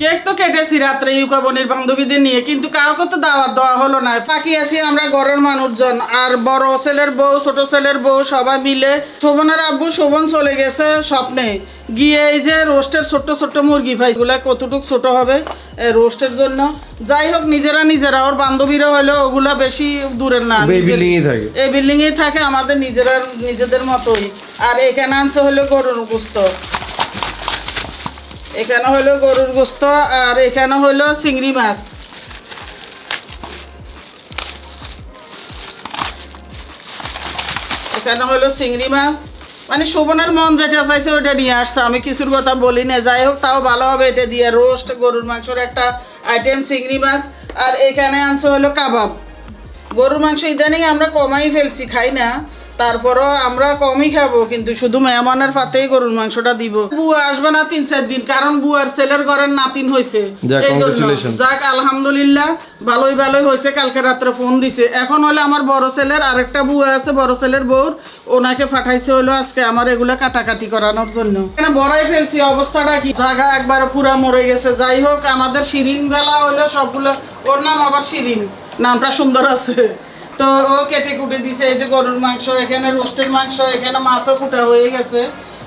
Cake তো কেটেছি রাত্রে ইউকাবনির বান্ধবীদের নিয়ে কিন্তু কাউকে তো দাওয়াত দেওয়া হলো না। বাকি আছি আমরা ঘরের মানুষজন আর বড় ছেলের বউ ছোট ছেলের বউ সবাই মিলে শোভনের আব্বু শোভন চলে গেছে স্বপ্নে। গিয়ে এই যে রোস্টের ছোট্ট ছোট্ট মুরগি ভাই এগুলা কতটুক ছোট হবে রোস্টের জন্য? যাই হোক নিজেরা নিজেরা ওর বান্ধবীরা হলেও ওগুলা বেশি দূরের না এই নিজের- বিল্ডিং এ থাকে। এই বিল্ডিং এ থাকে আমাদের নিজেরা নিজেদের মতোই। আর এখানে আনছে হলো গরুর গোস্ত। এখানে হলো গরুর গোস্ত আর এখানে হলো চিংড়ি মাছ। এখানে হলো চিংড়ি মাছ। মানে শোভনের মন যেটা চাইছে ওটা নিয়ে আসছে। আমি কিছুর কথা বলি না। যাই হোক, তাও ভালো হবে এটা দিয়ে। রোস্ট, গরুর মাংসের একটা আইটেম চিংড়ি মাছ। আর এখানে আনছে হলো কাবাব। গরুর মাংস ইদানিং আমরা কমাই ফেলছি, খাই না। তারপরও আমরা কমই খাব কিন্তু শুধু মেহমানের পাতেই গরুর মাংসটা দিব। বুয়া আসবে না তিন চার দিন কারণ বুয়ার ছেলের ঘরের নাতিন হয়েছে যাক, আলহামদুলিল্লাহ ভালোই ভালোই হয়েছে কালকে রাত্রে ফোন দিছে। এখন হলে আমার বড় ছেলের আরেকটা বুয়া আছে বড় ছেলের বউর ওনাকে পাঠাইছে হলো আজকে আমার এগুলা কাটাকাটি করানোর জন্য। এখানে বড়াই ফেলছি অবস্থাটা কি? জায়গা একবার পুরা মরে গেছে। যাই হোক আমাদের শিরিন বেলা হলো সবগুলো ওর নাম আবার শিরিন। নামটা সুন্দর আছে। তো ও কেটে কুটে দিছে, এই যে গরুর মাংস, এখানে রোস্টের মাংস, এখানে মাছও কুটা হয়ে গেছে।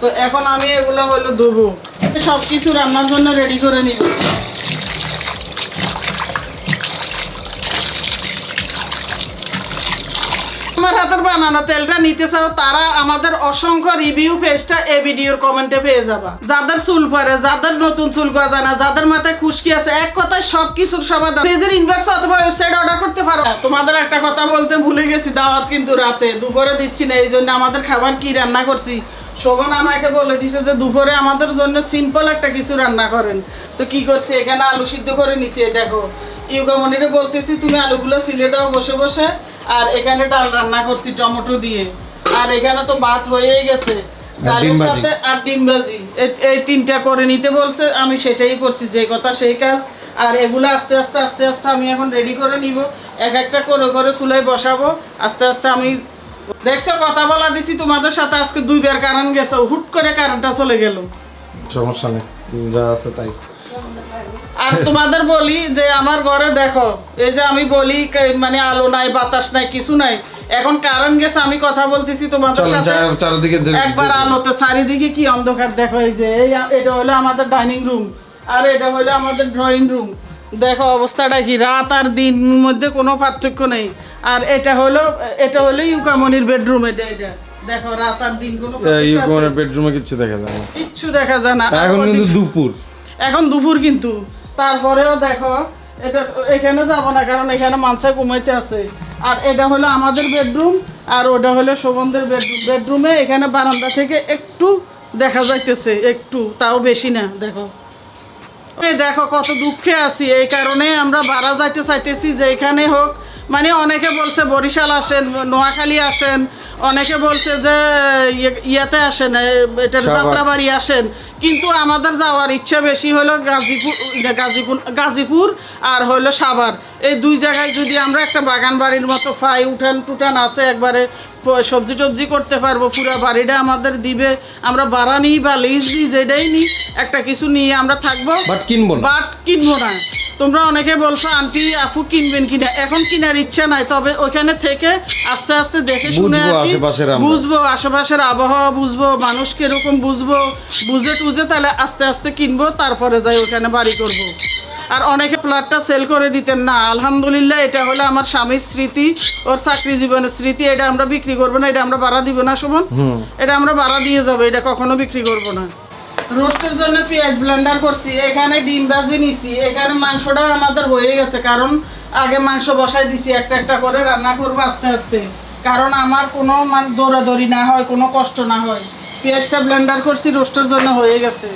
তো এখন আমি এগুলো হলো ধুবো। সব কিছু রান্নার জন্য রেডি করে নিব আমার হাতের বানানো তেলটা নিতে চাও, তারা আমাদের অসংখ্য রিভিউ পেজটা এই ভিডিওর কমেন্টে পেয়ে যাবা। যাদের চুল পরে, যাদের নতুন চুল গজা না, যাদের মাথায় খুশকি আছে, এক কথায় সবকিছুর সমাধান। পেজের ইনবক্স অথবা ওয়েবসাইট অর্ডার করতে পারো। তোমাদের একটা কথা বলতে ভুলে গেছি, দাওয়াত কিন্তু রাতে। দুপুরে দিচ্ছি না, এই জন্য আমাদের খাবার কি রান্না করছি? শোভন আমাকে বলে দিছে যে দুপুরে আমাদের জন্য সিম্পল একটা কিছু রান্না করেন। তো কি করছি? এখানে আলু সিদ্ধ করে নিছি দেখো। ইউকামনিরে বলতেছি, তুমি আলুগুলো সিলে দাও, বসে বসে। আর এখানে ডাল রান্না করছি টমেটো দিয়ে। আর এখানে তো ভাত হয়েই গেছে। ডালের সাথে আর ডিম ভাজি। এই- তিনটা করে নিতে বলছে আমি সেটাই করছি যে কথা সেই কাজ। আর এগুলো আস্তে আস্তে আস্তে আস্তে আমি এখন রেডি করে নিব। এক একটা করে করে চুলায় বসাবো। আস্তে আস্তে আমি দেখছ কথা বলা দিছি তোমাদের সাথে আজকে দুইবার কারেন্ট গেছে। হুট করে কারেন্টটা চলে গেল। সমস্যা নেই যা আছে তাই। আর তোমাদের বলি যে আমার ঘরে দেখো এই যে আমি বলি মানে আলো নাই বাতাস নাই কিছু নাই। এখন কারণ গেছে আমি কথা বলতেছি তোমাদের সাথে। চারিদিকে একবার আলোতে চারিদিকে কি অন্ধকার দেখো এই যে এই এটা হলো আমাদের ডাইনিং রুম আর এটা হলো আমাদের ড্রয়িং রুম দেখো অবস্থাটা কি? রাত আর দিন মধ্যে কোনো পার্থক্য নেই। আর এটা হলো এটা হলো ইউকামনির বেডরুম এটা এটা। দেখো রাত আর দিন কোনো বেডরুমে কিচ্ছু দেখা যায় না। কিচ্ছু দেখা যায় না। এখন কিন্তু দুপুর। এখন দুপুর কিন্তু। তারপরেও দেখো এটা এখানে যাব না কারণ এখানে মানসা ঘুমাইতে আছে। আর এটা হলো আমাদের বেডরুম আর ওটা হলো শোভনদের বেডরুম বেডরুমে এখানে বারান্দা থেকে একটু দেখা যাইতেছে একটু তাও বেশি না দেখো। এই দেখো কত দুঃখে আছি এই কারণে আমরা ভাড়া যাইতে চাইতেছি যে এখানে হোক। মানে অনেকে বলছে বরিশাল আসেন নোয়াখালী আসেন অনেকে বলছে যে ইয়ে- ইয়াতে আসেন এটার যাত্রাবাড়ি আসেন। কিন্তু আমাদের যাওয়ার ইচ্ছা বেশি হলো গাজীপুর ইয়ে, গাজীপুর গাজীপুর আর হলো সাভার। এই দুই জায়গায় যদি আমরা একটা বাগান বাড়ির মতো ফাই উঠান টুটান আছে একবারে সবজি টবজি করতে পারব পুরো বাড়িটা আমাদের দিবে। আমরা ভাড়া নিই বা লিজ দিই যেটাই নিই একটা কিছু নিয়ে আমরা থাকব। বাট কিনবো না। বাট কিনবো না। তোমরা অনেকে বলছো আন্টি আপু কিনবেন কিনা? এখন কিনার ইচ্ছা নাই তবে ওখানে থেকে আস্তে আস্তে দেখে শুনে আর কি বুঝব আশেপাশের আবহাওয়া বুঝব মানুষ কীরকম বুঝব বুঝে টুঝে তাহলে আস্তে আস্তে কিনবো তারপরে যাই ওখানে বাড়ি করব। আর অনেকে ফ্ল্যাটটা সেল করে দিতেন না। আলহামদুলিল্লাহ এটা হলো আমার স্বামীর স্মৃতি ওর চাকরি জীবনের স্মৃতি। এটা আমরা বিক্রি করব না এটা আমরা ভাড়া দিব না সুমন। এটা আমরা ভাড়া দিয়ে যাব এটা কখনো বিক্রি করব না। রোস্টের জন্য পেঁয়াজ ব্লেন্ডার করছি এখানে ডিম ভাজি নিছি এখানে মাংসটা আমাদের হয়ে গেছে কারণ আগে মাংস বসাই দিছি একটা একটা করে রান্না করব আস্তে আস্তে। কারণ আমার কোনো মান দৌড়াদৌড়ি না হয় কোনো কষ্ট না হয়। পেঁয়াজটা ব্লেন্ডার করছি রোস্টের জন্য হয়ে গেছে।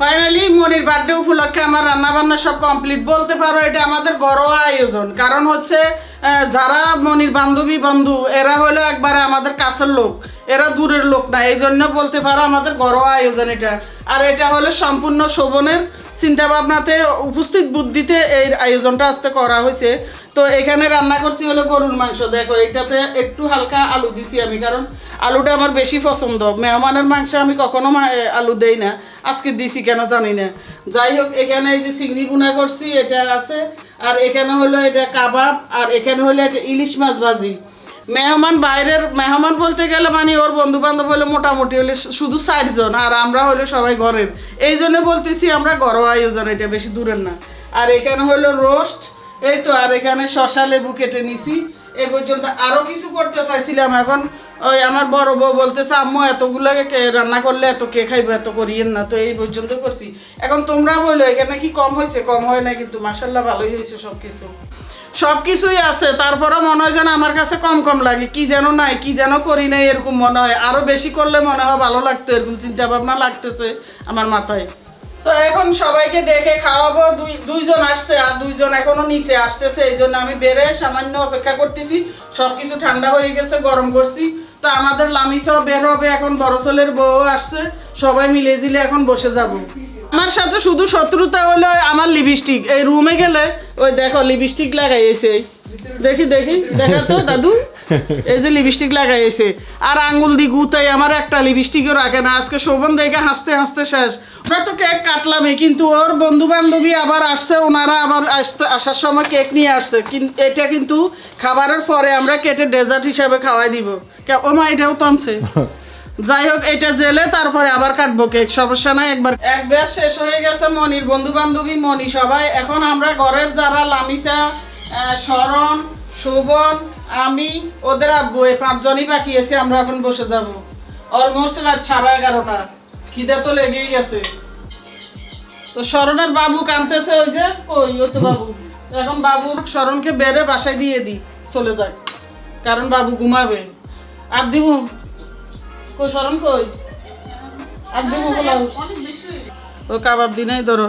ফাইনালি মনির বার্থডে উপলক্ষে আমার রান্না বান্না সব কমপ্লিট বলতে পারো, এটা আমাদের ঘরোয়া আয়োজন। কারণ হচ্ছে যারা মনির বান্ধবী, বন্ধু, এরা হলো একবারে আমাদের কাছের লোক। এরা দূরের লোক না, এই জন্য বলতে পারো আমাদের ঘরোয়া আয়োজন এটা। আর এটা হলো সম্পূর্ণ শোভনের চিন্তা ভাবনাতে উপস্থিত বুদ্ধিতে এই আয়োজনটা আজকে করা হয়েছে। তো এখানে রান্না করছি হলো গরুর মাংস। দেখো এটাতে একটু হালকা আলু দিছি আমি, কারণ আলুটা আমার বেশি পছন্দ। মেহমানের মাংস আমি কখনো আলু দেই না। আজকে দিছি কেন জানি না। যাই হোক, এখানে এই যে চিংড়ি বুনা করছি, এটা আছে। আর এখানে হলো এটা কাবাব, আর এখানে হলো এটা ইলিশ মাছ ভাজি। মেহমান বাইরের মেহমান বলতে গেলে মানে ওর বন্ধু বান্ধব হলে মোটামুটি হলে শুধু জন আর আমরা হলো সবাই ঘরের। এই জন্য বলতেছি আমরা ঘরোয়া আয়োজন, এটা বেশি দূরের না। আর এখানে হলো রোস্ট এই তো আর এখানে শশা লেবু কেটে নিছি। এ পর্যন্ত আরও কিছু করতে চাইছিলাম এখন। ওই আমার বড় বউ বলতেছে, আম্মু, এতগুলো রান্না করলে এত কে খাইবে, এত করিয়েন না। তো এই পর্যন্ত করছি। এখন তোমরা বলো, এখানে কি কম হয়েছে কম হয় না কিন্তু মাসাল্লাহ ভালোই হয়েছে সব কিছু সব কিছুই আছে তারপরে মনে হয় যেন আমার কাছে কম কম লাগে। কি যেন নাই, কি যেন করি নাই এরকম মনে হয়। আরও বেশি করলে মনে হয় ভালো লাগতো, এরকম চিন্তা ভাবনা লাগতেছে আমার মাথায়। তো এখন সবাইকে ডেকে খাওয়াবো। দুই, দুইজন আসছে আর দুইজন এখনও নিচে আসতেছে, এই জন্য আমি বেড়ে সামান্য অপেক্ষা করতেছি। সব কিছু ঠান্ডা হয়ে গেছে, গরম করছি। তো আমাদের লামিসাও বের হবে, এখন বড় বউ আসছে। সবাই মিলে জিলে এখন বসে যাব। আমার সাথে শুধু শত্রুতা হলো আমার লিপস্টিক। এই রুমে গেলে, ওই দেখো, লিপস্টিক লাগাইছে। দেখি দেখি। দেখা তো দাদু? এই যে লিপস্টিক লাগাইছে আর আঙ্গুল দি গুতাই, আমার একটা লিপস্টিকও রাখে না। আজকে শোভন দেখে হাসতে হাসতে শেষ। ওরা তো কেক কাটলামই, কিন্তু ওর বন্ধু বান্ধবী আবার আসছে, ওনারা আবার আসতে আসার সময় কেক নিয়ে আসছে। এটা কিন্তু খাবারের পরে আমরা কেটে ডেজার্ট হিসাবে খাওয়াই দিব। ও মা এটাও তনছে যাই হোক, এটা জেলে, তারপরে আবার কাটবো কেক সমস্যা নাই, একবার। এক ব্যাস শেষ হয়ে গেছে মনির বন্ধু বান্ধবী মনি সবাই। এখন আমরা ঘরের যারা লামিসা শরণ শোভন আমি ওদের আব্বু এই পাঁচজনই বাকি আছে আমরা এখন বসে যাব। অলমোস্ট রাত সাড়ে এগারোটা। খিদে তো লেগেই গেছে। তো শরণের বাবু কানতেছে ওই যে কই ও তো বাবু। এখন বাবু শরণকে বেড়ে বাসায় দিয়ে দিই চলে যাক। কারণ বাবু ঘুমাবে। আর দিবু কই শরণ কই? আর দিবু ও কাবাব দিনাই ধরো।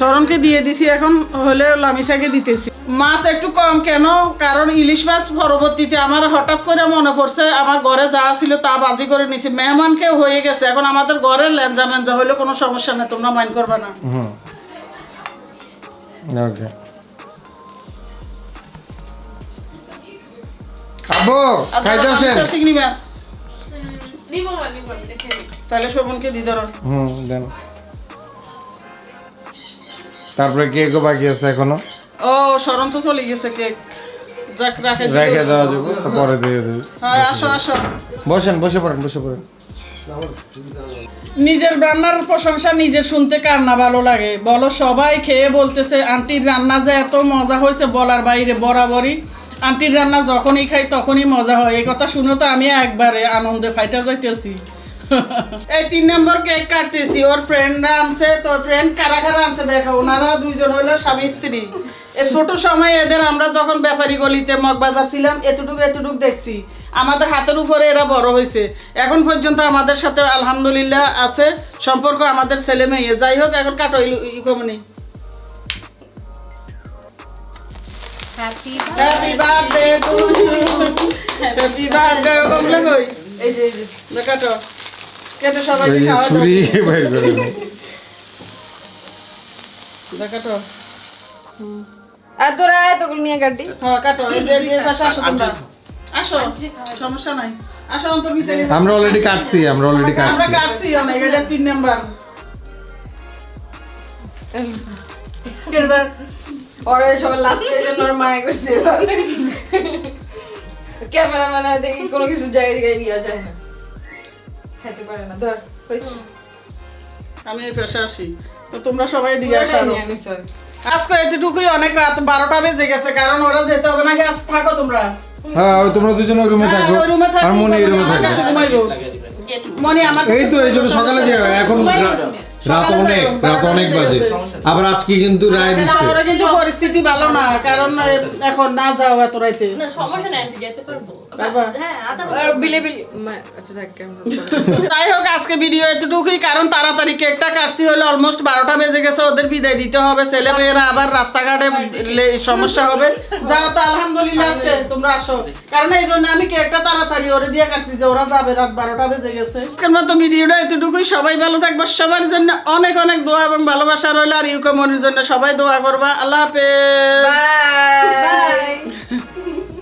শরণকে দিয়ে দিছি এখন হলে লামিসাকে দিতেছি। মাছ একটু কম কেন? কারণ ইলিশ মাছ পরবর্তীতে আমার হঠাৎ করে মনে পড়ছে আমার ঘরে যা ছিল তা বাজি করে নিছি মেহমানকে হয়ে গেছে এখন আমাদের ঘরের ল্যাঞ্জা ম্যাঞ্জা হলে কোনো সমস্যা নেই তোমরা মাইন্ড করবে না। খাইতে আসেন চিংড়ি মাছ। রেখে দিই। তাহলে শোভনকে দি ধরো। হুম দেন। তারপরে কেকও বাকি আছে এখনও। ও শরণ তো চলে গেছে কেক যাক রাখে। রেখে দেওয়া যাবে পরে দিয়ে দেবে। হ্যাঁ আসো আসো। বসেন বসে পড়েন বসে পড়েন। নিজের রান্নার প্রশংসা নিজের শুনতে কার না ভালো লাগে? বলো সবাই খেয়ে বলতেছে আন্টির রান্না যে এত মজা হয়েছে বলার বাইরে বরাবরই। আন্টির রান্না যখনই খাই তখনই মজা হয়। এই কথা শুনে তো আমি একবারে আনন্দে ফাইটা যাইতেছি। এই তিন নম্বর কেক কাটতেছি। ওর ফ্রেন্ডরা আনছে তো ফ্রেন্ড কারা কারা আনছে দেখো ওনারা দুইজন হইল স্বামী স্ত্রী। এ ছোট সময় এদের আমরা যখন ব্যাপারী গলিতে মগবাজার ছিলাম এতটুকু এতটুকু দেখছি। আমাদের হাতের উপরে এরা বড় হয়েছে এখন পর্যন্ত আমাদের সাথে আলহামদুলিল্লাহ আছে সম্পর্ক আমাদের ছেলে মেয়ে। যাই হোক এখন কাটো ইকমনি happy birthday to you happy birthday এই যে এই যে। কাটো। ছুরি বের করে নিন। দাও কাটো। আর তোরা এতগুলো নিয়ে কাটি। হ্যাঁ কাটো। এই যে এই যে পাশে আসো তোমরা। আসো সমস্যা নাই। আসো অন্তর ভিতরে আমরা অলরেডি কাটছি আমরা অলরেডি আমরা কাটছি। কাটছি অনেক এটা তিন নাম্বার। এবার ওরা সবাই লাস্টে জন্য ওর মায়া করছে। ক্যামেরাম্যান দেখি কোনো কিছু জায়গায় জায়গায় নিয়ে যায় না। খেতে পারে না। ধর আমি এই পেশে আসি। তো তোমরা সবাই দিয়ে আসো। আজকে এতটুকুই অনেক রাত বারোটা বেজে গেছে কারণ ওরা যেতে হবে নাকি আজ থাকো তোমরা। হ্যাঁ তোমরা দুজন ওই রুমে হ্যাঁ, থাকো। রুমে থাকো, আর মনে রুমে আমার থাকো। কাছে আমার এই তো এই জন্য সকালে যে এখন রাত অনেক রাত বারোটা অনেক বেজে। আবার আজকে কিন্তু রায় দিচ্ছে। কিন্তু পরিস্থিতি ভালো না কারণ এখন না যাও এত রাইতে। না সমস্যা নাই আন্টি যেতে পারব? হ্যাঁ বিলে বিলে মা- আচ্ছা যাই হোক আজকে ভিডিও এতটুকুই কারণ তাড়াতাড়ি কেকটা কাটছি হলে অলমোস্ট বারোটা বেজে গেছে ওদের বিদায় দিতে হবে। ছেলে মেয়েরা আবার রাস্তাঘাটে সমস্যা হবে। যাও তো আলহামদুলিল্লাহ আজকে তোমরা আসো। কারণ এই জন্য আমি কেকটা তাড়াতাড়ি ওরে দিয়ে কাটছি যে ওরা যাবে রাত বারোটা বেজে গেছে। আজকের মতো ভিডিওটা? এতটুকুই। সবাই ভালো থাকবে সবার জন্য অনেক অনেক দোয়া এবং ভালোবাসা রইল আর ইউকে মনির জন্য। সবাই দোয়া করবা। আল্লাহ হাফেজ।